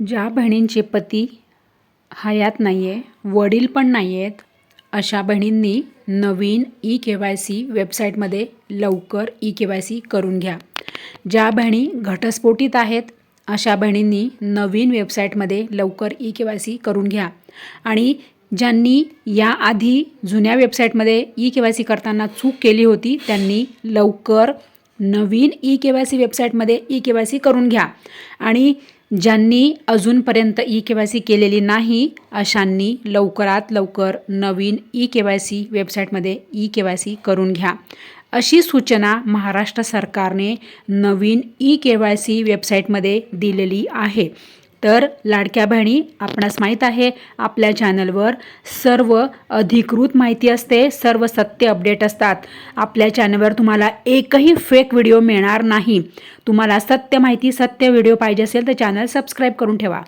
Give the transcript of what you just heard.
ज्या बहिणींचे पती हयात नाही आहे वडील पण नाही आहेत अशा बहिणींनी नवीन ई के वाय सी वेबसाईटमध्ये लवकर ई के वाय सी करून घ्या. ज्या बहिणी घटस्फोटीत आहेत अशा बहिणींनी नवीन वेबसाईटमध्ये लवकर ई के वाय सी करून घ्या. आणि ज्यांनी याआधी जुन्या वेबसाईटमध्ये ई के वाय सी करताना चूक केली होती त्यांनी लवकर नवीन ई के वाय सी वेबसाईटमध्ये ई के वाय सी करून घ्या. आणि ज्यांनी अजूनपर्यंत ई के वाय सी केलेली नाही अशांनी लवकरात लवकर नवीन ई के वाय सी वेबसाईटमध्ये ई के वाय सी करून घ्या. अशी सूचना महाराष्ट्र सरकारने नवीन ई के वाय सी वेबसाईटमध्ये दिलेली आहे. तर लाडक्या बहिणी आपणास माहीत आहे आपल्या चॅनलवर सर्व अधिकृत माहिती असते सर्व सत्य अपडेट असतात. आपल्या चॅनलवर तुम्हाला एकही फेक व्हिडिओ मिळणार नाही. तुम्हाला सत्य माहिती सत्य व्हिडिओ पाहिजे असेल तर चॅनल सबस्क्राईब करून ठेवा.